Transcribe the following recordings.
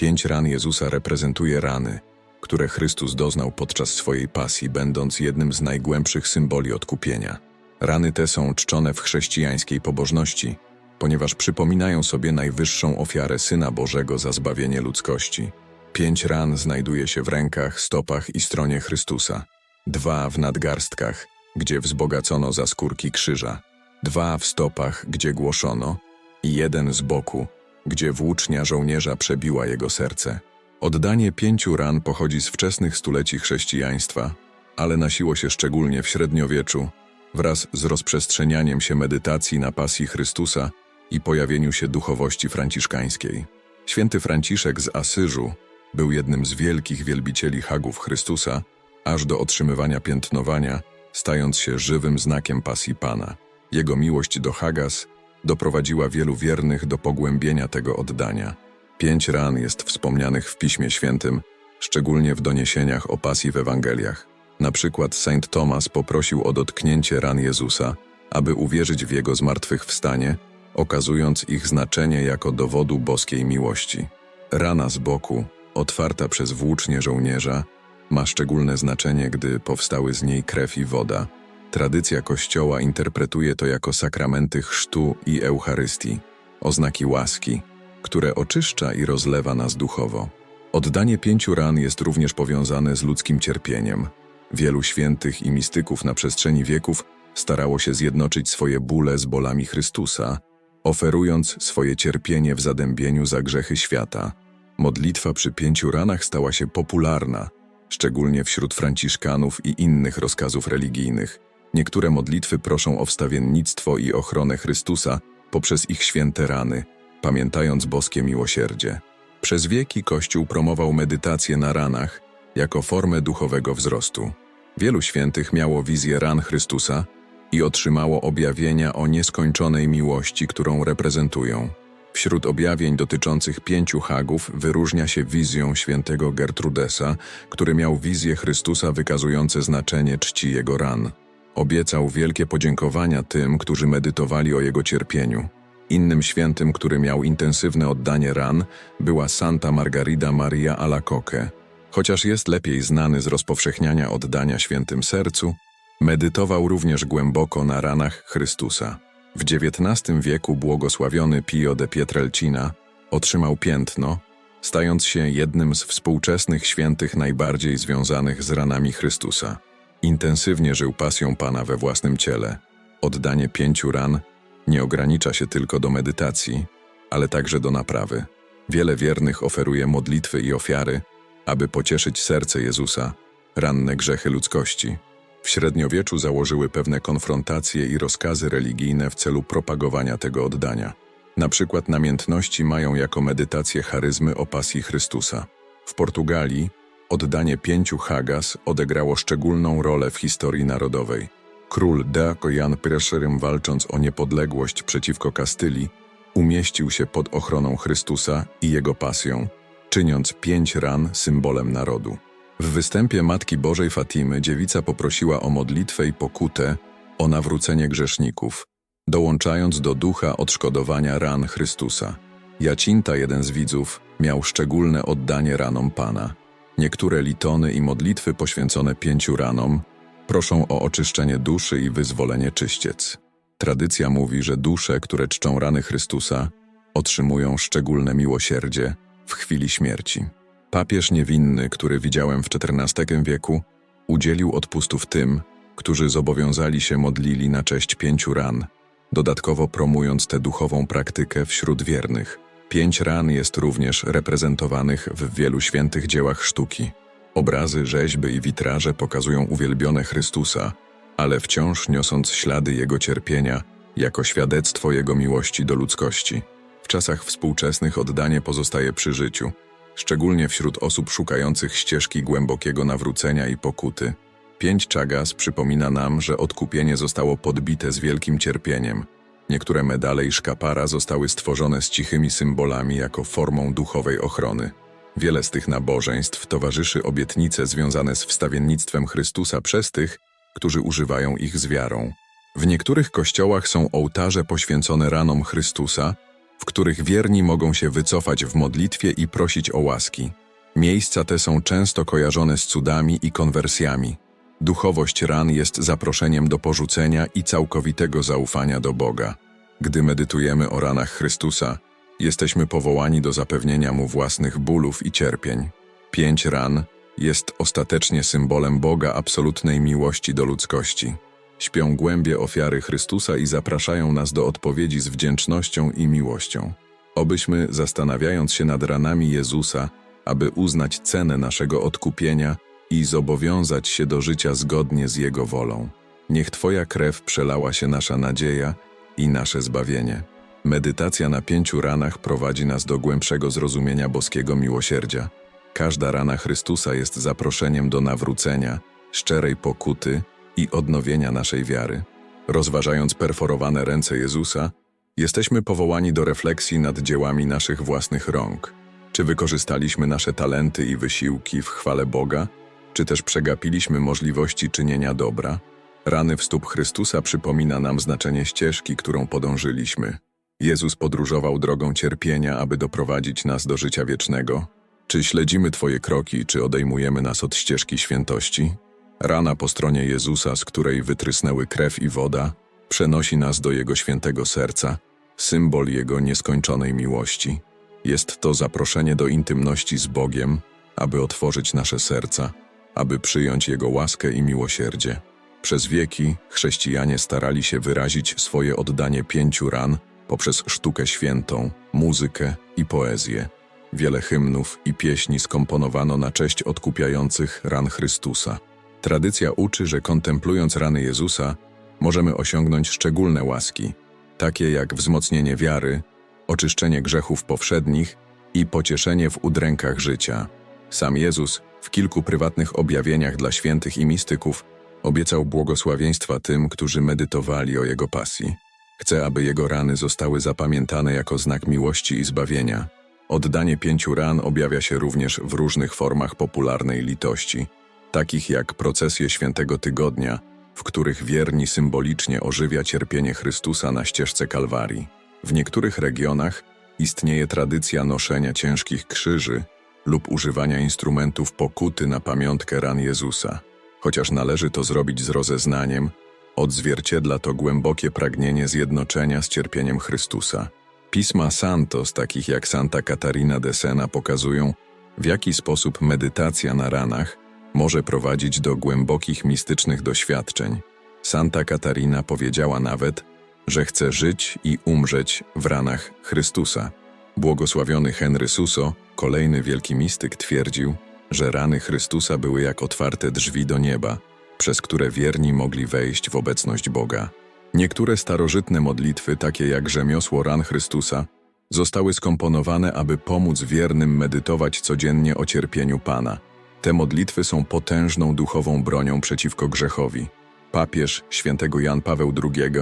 Pięć ran Jezusa reprezentuje rany, które Chrystus doznał podczas swojej pasji, będąc jednym z najgłębszych symboli odkupienia. Rany te są czczone w chrześcijańskiej pobożności, ponieważ przypominają sobie najwyższą ofiarę Syna Bożego za zbawienie ludzkości. Pięć ran znajduje się w rękach, stopach i stronie Chrystusa. Dwa w nadgarstkach, gdzie wzbogacono za skórki krzyża. Dwa w stopach, gdzie głoszono. I jeden z boku, gdzie włócznia żołnierza przebiła jego serce. Oddanie pięciu ran pochodzi z wczesnych stuleci chrześcijaństwa, ale nasiło się szczególnie w średniowieczu, wraz z rozprzestrzenianiem się medytacji na pasji Chrystusa i pojawieniu się duchowości franciszkańskiej. Święty Franciszek z Asyżu był jednym z wielkich wielbicieli hagów Chrystusa, aż do otrzymywania piętnowania, stając się żywym znakiem pasji Pana. Jego miłość do Hagas doprowadziła wielu wiernych do pogłębienia tego oddania. Pięć ran jest wspomnianych w Piśmie Świętym, szczególnie w doniesieniach o pasji w Ewangeliach. Na przykład Saint Thomas poprosił o dotknięcie ran Jezusa, aby uwierzyć w Jego zmartwychwstanie, okazując ich znaczenie jako dowodu boskiej miłości. Rana z boku, otwarta przez włócznie żołnierza, ma szczególne znaczenie, gdy powstały z niej krew i woda. Tradycja Kościoła interpretuje to jako sakramenty chrztu i Eucharystii, oznaki łaski, które oczyszcza i rozlewa nas duchowo. Oddanie pięciu ran jest również powiązane z ludzkim cierpieniem. Wielu świętych i mistyków na przestrzeni wieków starało się zjednoczyć swoje bóle z bolami Chrystusa, oferując swoje cierpienie w zadębieniu za grzechy świata. Modlitwa przy pięciu ranach stała się popularna, szczególnie wśród franciszkanów i innych rozkazów religijnych. Niektóre modlitwy proszą o wstawiennictwo i ochronę Chrystusa poprzez ich święte rany, pamiętając boskie miłosierdzie. Przez wieki Kościół promował medytację na ranach jako formę duchowego wzrostu. Wielu świętych miało wizję ran Chrystusa i otrzymało objawienia o nieskończonej miłości, którą reprezentują. Wśród objawień dotyczących pięciu hagów wyróżnia się wizją świętego Gertrudesa, który miał wizję Chrystusa wykazujące znaczenie czci jego ran. Obiecał wielkie podziękowania tym, którzy medytowali o jego cierpieniu. Innym świętym, który miał intensywne oddanie ran, była Santa Margarida Maria Alacoque. Chociaż jest lepiej znany z rozpowszechniania oddania świętym sercu, medytował również głęboko na ranach Chrystusa. W XIX wieku błogosławiony Pio de Pietrelcina otrzymał piętno, stając się jednym z współczesnych świętych najbardziej związanych z ranami Chrystusa. Intensywnie żył pasją Pana we własnym ciele. Oddanie pięciu ran nie ogranicza się tylko do medytacji, ale także do naprawy. Wiele wiernych oferuje modlitwy i ofiary, aby pocieszyć serce Jezusa, ranne grzechy ludzkości. W średniowieczu założyły pewne konfrontacje i rozkazy religijne w celu propagowania tego oddania. Na przykład namiętności mają jako medytację charyzmy o pasji Chrystusa. W Portugalii oddanie pięciu hagas odegrało szczególną rolę w historii narodowej. Król Deaco Jan I, walcząc o niepodległość przeciwko Kastylii, umieścił się pod ochroną Chrystusa i jego pasją, czyniąc pięć ran symbolem narodu. W występie Matki Bożej Fatimy dziewica poprosiła o modlitwę i pokutę, o nawrócenie grzeszników, dołączając do ducha odszkodowania ran Chrystusa. Jacinta, jeden z widzów, miał szczególne oddanie ranom Pana. Niektóre litony i modlitwy poświęcone pięciu ranom proszą o oczyszczenie duszy i wyzwolenie czyściec. Tradycja mówi, że dusze, które czczą rany Chrystusa, otrzymują szczególne miłosierdzie w chwili śmierci. Papież niewinny, który widziałem w XIV wieku, udzielił odpustów tym, którzy zobowiązali się modlili na cześć pięciu ran, dodatkowo promując tę duchową praktykę wśród wiernych. Pięć ran jest również reprezentowanych w wielu świętych dziełach sztuki. Obrazy, rzeźby i witraże pokazują uwielbione Chrystusa, ale wciąż niosąc ślady Jego cierpienia jako świadectwo Jego miłości do ludzkości. W czasach współczesnych oddanie pozostaje przy życiu, szczególnie wśród osób szukających ścieżki głębokiego nawrócenia i pokuty. Pięć czagas przypomina nam, że odkupienie zostało podbite z wielkim cierpieniem. Niektóre medale i szkapara zostały stworzone z cichymi symbolami jako formą duchowej ochrony. Wiele z tych nabożeństw towarzyszy obietnice związane z wstawiennictwem Chrystusa przez tych, którzy używają ich z wiarą. W niektórych kościołach są ołtarze poświęcone ranom Chrystusa, w których wierni mogą się wycofać w modlitwie i prosić o łaski. Miejsca te są często kojarzone z cudami i konwersjami. Duchowość ran jest zaproszeniem do porzucenia i całkowitego zaufania do Boga. Gdy medytujemy o ranach Chrystusa, jesteśmy powołani do zapewnienia Mu własnych bólów i cierpień. Pięć ran jest ostatecznie symbolem Boga absolutnej miłości do ludzkości. Śpią głębie ofiary Chrystusa i zapraszają nas do odpowiedzi z wdzięcznością i miłością. Obyśmy, zastanawiając się nad ranami Jezusa, aby uznać cenę naszego odkupienia i zobowiązać się do życia zgodnie z Jego wolą. Niech Twoja krew przelała się nasza nadzieja i nasze zbawienie. Medytacja na pięciu ranach prowadzi nas do głębszego zrozumienia boskiego miłosierdzia. Każda rana Chrystusa jest zaproszeniem do nawrócenia, szczerej pokuty i odnowienia naszej wiary. Rozważając perforowane ręce Jezusa, jesteśmy powołani do refleksji nad dziełami naszych własnych rąk. Czy wykorzystaliśmy nasze talenty i wysiłki w chwale Boga, czy też przegapiliśmy możliwości czynienia dobra? Rany w stóp Chrystusa przypomina nam znaczenie ścieżki, którą podążyliśmy. Jezus podróżował drogą cierpienia, aby doprowadzić nas do życia wiecznego. Czy śledzimy Twoje kroki, czy odejmujemy nas od ścieżki świętości? Rana po stronie Jezusa, z której wytrysnęły krew i woda, przenosi nas do Jego świętego serca, symbol Jego nieskończonej miłości. Jest to zaproszenie do intymności z Bogiem, aby otworzyć nasze serca, aby przyjąć Jego łaskę i miłosierdzie. Przez wieki chrześcijanie starali się wyrazić swoje oddanie pięciu ran poprzez sztukę świętą, muzykę i poezję. Wiele hymnów i pieśni skomponowano na cześć odkupiających ran Chrystusa. Tradycja uczy, że kontemplując rany Jezusa, możemy osiągnąć szczególne łaski, takie jak wzmocnienie wiary, oczyszczenie grzechów powszednich i pocieszenie w udrękach życia. Sam Jezus w kilku prywatnych objawieniach dla świętych i mistyków obiecał błogosławieństwa tym, którzy medytowali o Jego pasji. Chce, aby Jego rany zostały zapamiętane jako znak miłości i zbawienia. Oddanie pięciu ran objawia się również w różnych formach popularnej litości, takich jak procesje Świętego Tygodnia, w których wierni symbolicznie ożywia cierpienie Chrystusa na ścieżce Kalwarii. W niektórych regionach istnieje tradycja noszenia ciężkich krzyży lub używania instrumentów pokuty na pamiątkę ran Jezusa. Chociaż należy to zrobić z rozeznaniem, odzwierciedla to głębokie pragnienie zjednoczenia z cierpieniem Chrystusa. Pisma Santos, takich jak Santa Catarina de Sena, pokazują, w jaki sposób medytacja na ranach może prowadzić do głębokich mistycznych doświadczeń. Santa Katarina powiedziała nawet, że chce żyć i umrzeć w ranach Chrystusa. Błogosławiony Henry Suso, kolejny wielki mistyk, twierdził, że rany Chrystusa były jak otwarte drzwi do nieba, przez które wierni mogli wejść w obecność Boga. Niektóre starożytne modlitwy, takie jak rzemiosło ran Chrystusa, zostały skomponowane, aby pomóc wiernym medytować codziennie o cierpieniu Pana. Te modlitwy są potężną duchową bronią przeciwko grzechowi. Papież świętego Jan Paweł II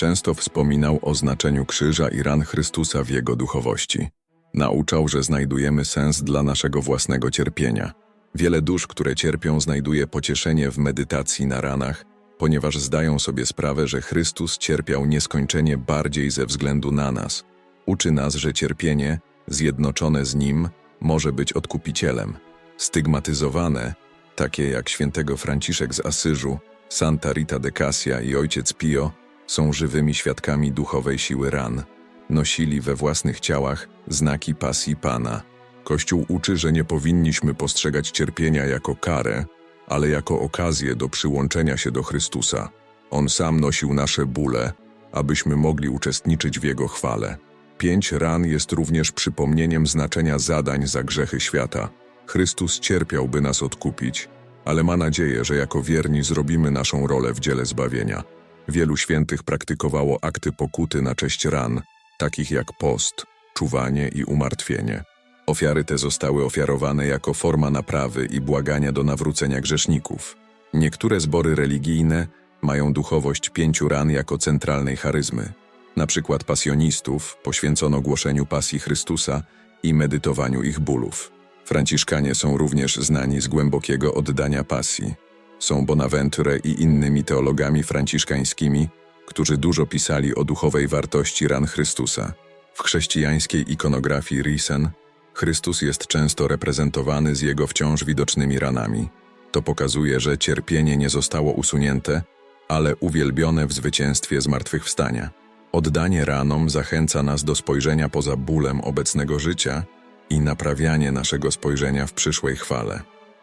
często wspominał o znaczeniu krzyża i ran Chrystusa w jego duchowości. Nauczał, że znajdujemy sens dla naszego własnego cierpienia. Wiele dusz, które cierpią, znajduje pocieszenie w medytacji na ranach, ponieważ zdają sobie sprawę, że Chrystus cierpiał nieskończenie bardziej ze względu na nas. Uczy nas, że cierpienie, zjednoczone z Nim, może być odkupicielem. Stygmatyzowane, takie jak świętego Franciszek z Asyżu, Santa Rita de Cassia i ojciec Pio, są żywymi świadkami duchowej siły ran. Nosili we własnych ciałach znaki pasji Pana. Kościół uczy, że nie powinniśmy postrzegać cierpienia jako karę, ale jako okazję do przyłączenia się do Chrystusa. On sam nosił nasze bóle, abyśmy mogli uczestniczyć w Jego chwale. Pięć ran jest również przypomnieniem znaczenia zadań za grzechy świata. Chrystus cierpiał, by nas odkupić, ale ma nadzieję, że jako wierni zrobimy naszą rolę w dziele zbawienia. Wielu świętych praktykowało akty pokuty na cześć ran, takich jak post, czuwanie i umartwienie. Ofiary te zostały ofiarowane jako forma naprawy i błagania do nawrócenia grzeszników. Niektóre zbory religijne mają duchowość pięciu ran jako centralnej charyzmy. Na przykład pasjonistów poświęcono głoszeniu pasji Chrystusa i medytowaniu ich bólów. Franciszkanie są również znani z głębokiego oddania pasji. Są Bonaventure i innymi teologami franciszkańskimi, którzy dużo pisali o duchowej wartości ran Chrystusa. W chrześcijańskiej ikonografii Risen Chrystus jest często reprezentowany z jego wciąż widocznymi ranami. To pokazuje, że cierpienie nie zostało usunięte, ale uwielbione w zwycięstwie zmartwychwstania. Oddanie ranom zachęca nas do spojrzenia poza bólem obecnego życia i naprawianie naszego spojrzenia w przyszłej chwale.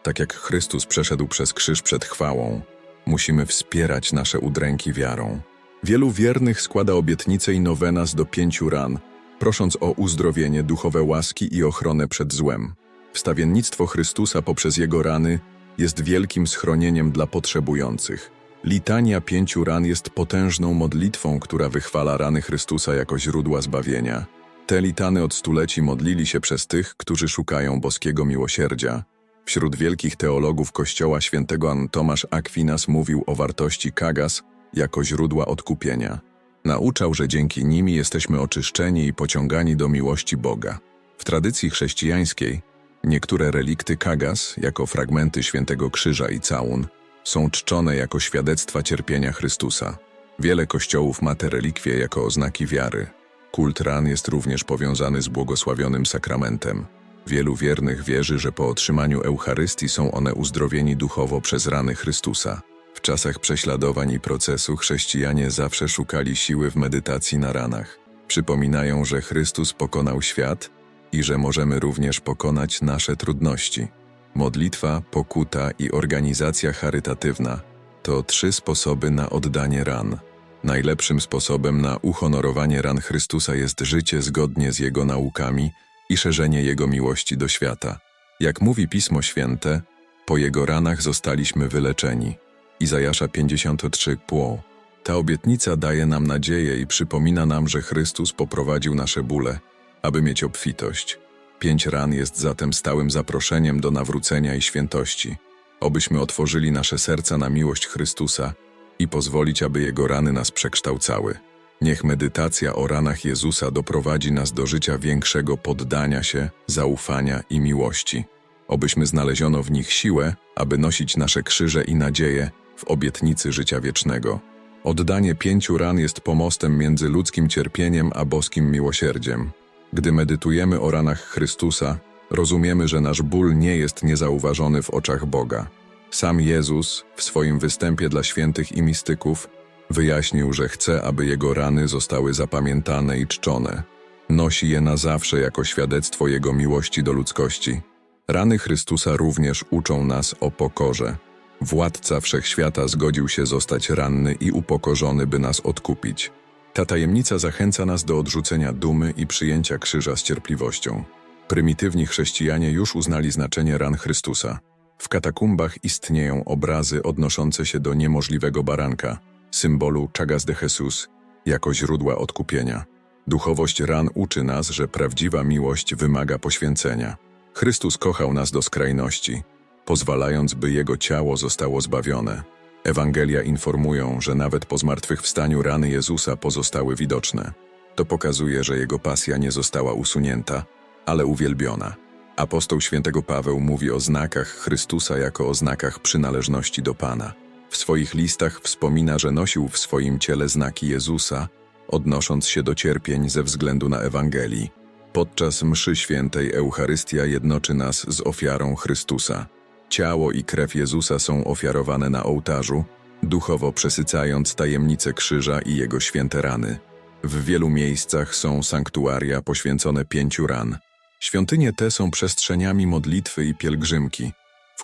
Tak jak Chrystus przeszedł przez krzyż przed chwałą, musimy wspierać nasze udręki wiarą. Wielu wiernych składa obietnice i nowenas do pięciu ran, prosząc o uzdrowienie, duchowe łaski i ochronę przed złem. Wstawiennictwo Chrystusa poprzez Jego rany jest wielkim schronieniem dla potrzebujących. Litania pięciu ran jest potężną modlitwą, która wychwala rany Chrystusa jako źródła zbawienia. Te litany od stuleci modlili się przez tych, którzy szukają boskiego miłosierdzia. Wśród wielkich teologów Kościoła świętego An Tomasz Aquinas mówił o wartości kagas jako źródła odkupienia. Nauczał, że dzięki nimi jesteśmy oczyszczeni i pociągani do miłości Boga. W tradycji chrześcijańskiej niektóre relikty kagas, jako fragmenty świętego krzyża i całun, są czczone jako świadectwa cierpienia Chrystusa. Wiele kościołów ma te relikwie jako oznaki wiary. Kult ran jest również powiązany z błogosławionym sakramentem. Wielu wiernych wierzy, że po otrzymaniu Eucharystii są one uzdrowieni duchowo przez rany Chrystusa. W czasach prześladowań i procesu chrześcijanie zawsze szukali siły w medytacji na ranach. Przypominają, że Chrystus pokonał świat i że możemy również pokonać nasze trudności. Modlitwa, pokuta i organizacja charytatywna to trzy sposoby na oddanie ran. Najlepszym sposobem na uhonorowanie ran Chrystusa jest życie zgodnie z Jego naukami i szerzenie Jego miłości do świata. Jak mówi Pismo Święte, po Jego ranach zostaliśmy wyleczeni. Izajasza 53 pło. Ta obietnica daje nam nadzieję i przypomina nam, że Chrystus poprowadził nasze bóle, aby mieć obfitość. Pięć ran jest zatem stałym zaproszeniem do nawrócenia i świętości. Obyśmy otworzyli nasze serca na miłość Chrystusa i pozwolić, aby Jego rany nas przekształcały. Niech medytacja o ranach Jezusa doprowadzi nas do życia większego poddania się, zaufania i miłości. Obyśmy znaleziono w nich siłę, aby nosić nasze krzyże i nadzieje w obietnicy życia wiecznego. Oddanie pięciu ran jest pomostem między ludzkim cierpieniem a boskim miłosierdziem. Gdy medytujemy o ranach Chrystusa, rozumiemy, że nasz ból nie jest niezauważony w oczach Boga. Sam Jezus, w swoim występie dla świętych i mistyków, wyjaśnił, że chce, aby jego rany zostały zapamiętane i czczone. Nosi je na zawsze jako świadectwo Jego miłości do ludzkości. Rany Chrystusa również uczą nas o pokorze. Władca wszechświata zgodził się zostać ranny i upokorzony, by nas odkupić. Ta tajemnica zachęca nas do odrzucenia dumy i przyjęcia krzyża z cierpliwością. Prymitywni chrześcijanie już uznali znaczenie ran Chrystusa. W katakumbach istnieją obrazy odnoszące się do niemożliwego baranka, symbolu Chagas de Jesus, jako źródła odkupienia. Duchowość ran uczy nas, że prawdziwa miłość wymaga poświęcenia. Chrystus kochał nas do skrajności, pozwalając, by Jego ciało zostało zbawione. Ewangelia informują, że nawet po zmartwychwstaniu rany Jezusa pozostały widoczne. To pokazuje, że Jego pasja nie została usunięta, ale uwielbiona. Apostoł świętego Paweł mówi o znakach Chrystusa jako o znakach przynależności do Pana. W swoich listach wspomina, że nosił w swoim ciele znaki Jezusa, odnosząc się do cierpień ze względu na Ewangelii. Podczas mszy świętej Eucharystia jednoczy nas z ofiarą Chrystusa. Ciało i krew Jezusa są ofiarowane na ołtarzu, duchowo przesycając tajemnicę krzyża i jego święte rany. W wielu miejscach są sanktuaria poświęcone pięciu ran. Świątynie te są przestrzeniami modlitwy i pielgrzymki,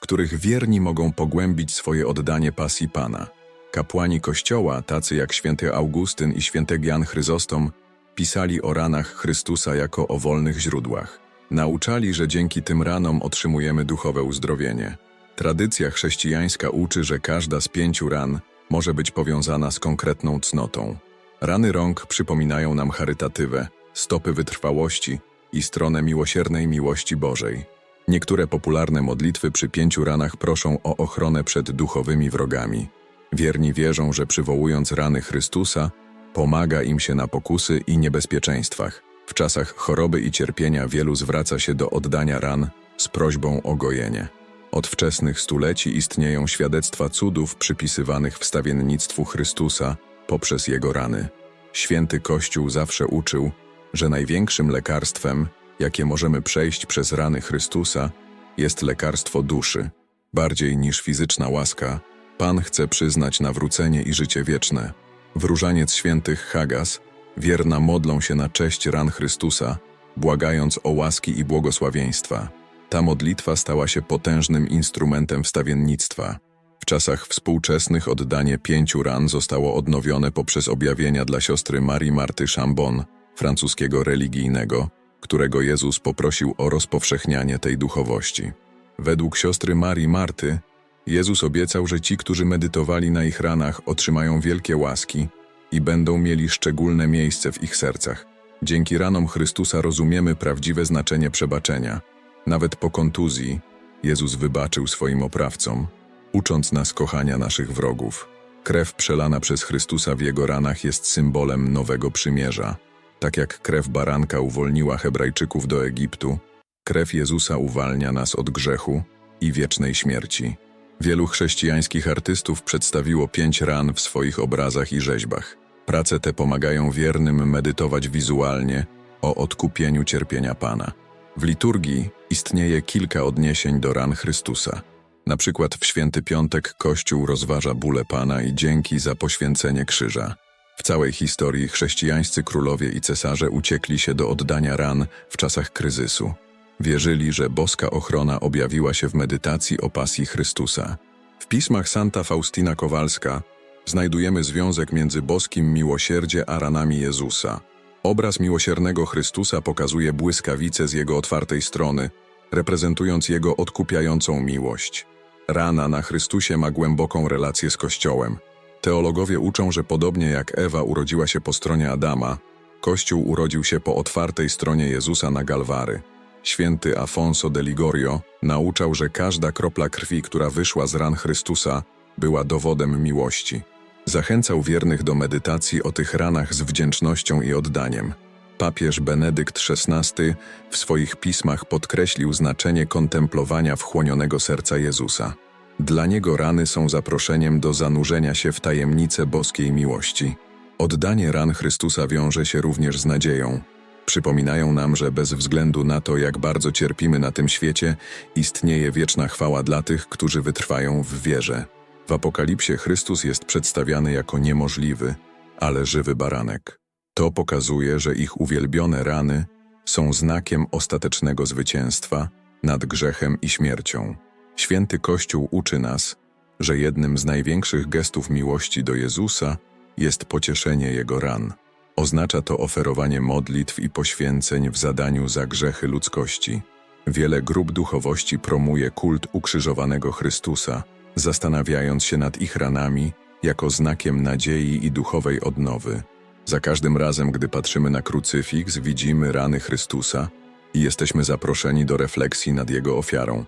których wierni mogą pogłębić swoje oddanie pasji Pana. Kapłani Kościoła, tacy jak święty Augustyn i święty Jan Chryzostom, pisali o ranach Chrystusa jako o wolnych źródłach. Nauczali, że dzięki tym ranom otrzymujemy duchowe uzdrowienie. Tradycja chrześcijańska uczy, że każda z pięciu ran może być powiązana z konkretną cnotą. Rany rąk przypominają nam charytatywę, stopy wytrwałości i stronę miłosiernej miłości Bożej. Niektóre popularne modlitwy przy pięciu ranach proszą o ochronę przed duchowymi wrogami. Wierni wierzą, że przywołując rany Chrystusa, pomaga im się na pokusy i niebezpieczeństwach. W czasach choroby i cierpienia wielu zwraca się do oddania ran z prośbą o gojenie. Od wczesnych stuleci istnieją świadectwa cudów przypisywanych wstawiennictwu Chrystusa poprzez jego rany. Święty Kościół zawsze uczył, że największym lekarstwem, jakie możemy przejść przez rany Chrystusa, jest lekarstwo duszy. Bardziej niż fizyczna łaska, Pan chce przyznać nawrócenie i życie wieczne. W różaniec świętych Hagas wierna modlą się na cześć ran Chrystusa, błagając o łaski i błogosławieństwa. Ta modlitwa stała się potężnym instrumentem wstawiennictwa. W czasach współczesnych oddanie pięciu ran zostało odnowione poprzez objawienia dla siostry Marii Marty Chambon, francuskiego religijnego, którego Jezus poprosił o rozpowszechnianie tej duchowości. Według siostry Marii Marty, Jezus obiecał, że ci, którzy medytowali na ich ranach, otrzymają wielkie łaski i będą mieli szczególne miejsce w ich sercach. Dzięki ranom Chrystusa rozumiemy prawdziwe znaczenie przebaczenia. Nawet po kontuzji Jezus wybaczył swoim oprawcom, ucząc nas kochania naszych wrogów. Krew przelana przez Chrystusa w jego ranach jest symbolem nowego przymierza. Tak jak krew baranka uwolniła Hebrajczyków do Egiptu, krew Jezusa uwalnia nas od grzechu i wiecznej śmierci. Wielu chrześcijańskich artystów przedstawiło pięć ran w swoich obrazach i rzeźbach. Prace te pomagają wiernym medytować wizualnie o odkupieniu cierpienia Pana. W liturgii istnieje kilka odniesień do ran Chrystusa. Na przykład w Święty Piątek Kościół rozważa bóle Pana i dzięki za poświęcenie krzyża. W całej historii chrześcijańscy królowie i cesarze uciekli się do oddania ran w czasach kryzysu. Wierzyli, że boska ochrona objawiła się w medytacji o pasji Chrystusa. W pismach Santa Faustina Kowalska znajdujemy związek między boskim miłosierdzie a ranami Jezusa. Obraz miłosiernego Chrystusa pokazuje błyskawice z jego otwartej strony, reprezentując jego odkupiającą miłość. Rana na Chrystusie ma głęboką relację z Kościołem. Teologowie uczą, że podobnie jak Ewa urodziła się po stronie Adama, Kościół urodził się po otwartej stronie Jezusa na Galwary. Święty Afonso de Ligorio nauczał, że każda kropla krwi, która wyszła z ran Chrystusa, była dowodem miłości. Zachęcał wiernych do medytacji o tych ranach z wdzięcznością i oddaniem. Papież Benedykt XVI w swoich pismach podkreślił znaczenie kontemplowania wchłonionego serca Jezusa. Dla niego rany są zaproszeniem do zanurzenia się w tajemnicę boskiej miłości. Oddanie ran Chrystusa wiąże się również z nadzieją. Przypominają nam, że bez względu na to, jak bardzo cierpimy na tym świecie, istnieje wieczna chwała dla tych, którzy wytrwają w wierze. W Apokalipsie Chrystus jest przedstawiany jako niemożliwy, ale żywy baranek. To pokazuje, że ich uwielbione rany są znakiem ostatecznego zwycięstwa nad grzechem i śmiercią. Święty Kościół uczy nas, że jednym z największych gestów miłości do Jezusa jest pocieszenie Jego ran. Oznacza to oferowanie modlitw i poświęceń w zadaniu za grzechy ludzkości. Wiele grup duchowości promuje kult ukrzyżowanego Chrystusa, zastanawiając się nad ich ranami jako znakiem nadziei i duchowej odnowy. Za każdym razem, gdy patrzymy na krucyfiks, widzimy rany Chrystusa i jesteśmy zaproszeni do refleksji nad Jego ofiarą.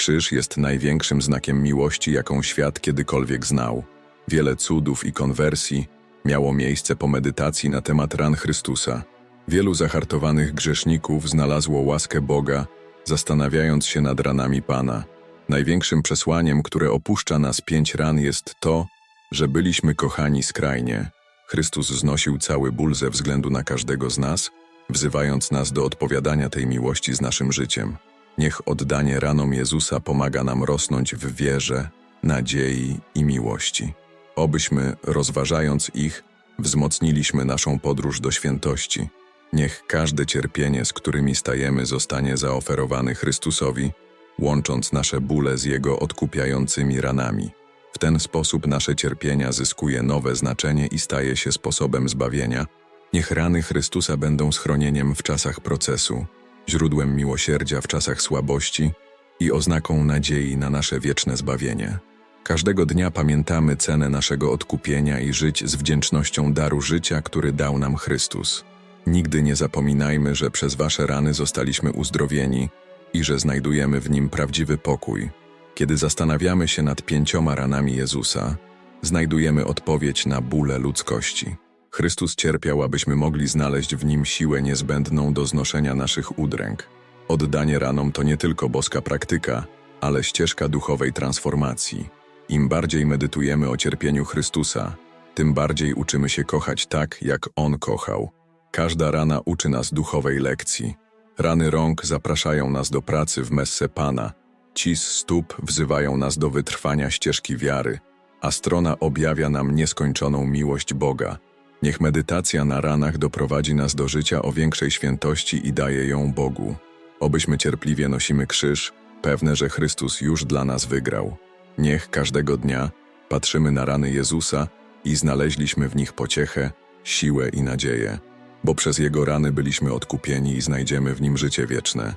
Krzyż jest największym znakiem miłości, jaką świat kiedykolwiek znał. Wiele cudów i konwersji miało miejsce po medytacji na temat ran Chrystusa. Wielu zahartowanych grzeszników znalazło łaskę Boga, zastanawiając się nad ranami Pana. Największym przesłaniem, które opuszcza nas pięć ran, jest to, że byliśmy kochani skrajnie. Chrystus znosił cały ból ze względu na każdego z nas, wzywając nas do odpowiadania tej miłości z naszym życiem. Niech oddanie ranom Jezusa pomaga nam rosnąć w wierze, nadziei i miłości. Obyśmy, rozważając ich, wzmocniliśmy naszą podróż do świętości. Niech każde cierpienie, z którymi stajemy, zostanie zaoferowany Chrystusowi, łącząc nasze bóle z Jego odkupiającymi ranami. W ten sposób nasze cierpienia zyskuje nowe znaczenie i staje się sposobem zbawienia. Niech rany Chrystusa będą schronieniem w czasach procesu, źródłem miłosierdzia w czasach słabości i oznaką nadziei na nasze wieczne zbawienie. Każdego dnia pamiętamy cenę naszego odkupienia i żyć z wdzięcznością daru życia, który dał nam Chrystus. Nigdy nie zapominajmy, że przez Wasze rany zostaliśmy uzdrowieni i że znajdujemy w nim prawdziwy pokój. Kiedy zastanawiamy się nad pięcioma ranami Jezusa, znajdujemy odpowiedź na bóle ludzkości. Chrystus cierpiał, abyśmy mogli znaleźć w nim siłę niezbędną do znoszenia naszych udręk. Oddanie ranom to nie tylko boska praktyka, ale ścieżka duchowej transformacji. Im bardziej medytujemy o cierpieniu Chrystusa, tym bardziej uczymy się kochać tak, jak On kochał. Każda rana uczy nas duchowej lekcji. Rany rąk zapraszają nas do pracy w messe Pana. Cis stóp wzywają nas do wytrwania ścieżki wiary, a strona objawia nam nieskończoną miłość Boga. Niech medytacja na ranach doprowadzi nas do życia o większej świętości i daje ją Bogu. Obyśmy cierpliwie nosimy krzyż, pewne, że Chrystus już dla nas wygrał. Niech każdego dnia patrzymy na rany Jezusa i znaleźliśmy w nich pociechę, siłę i nadzieję, bo przez Jego rany byliśmy odkupieni i znajdziemy w Nim życie wieczne.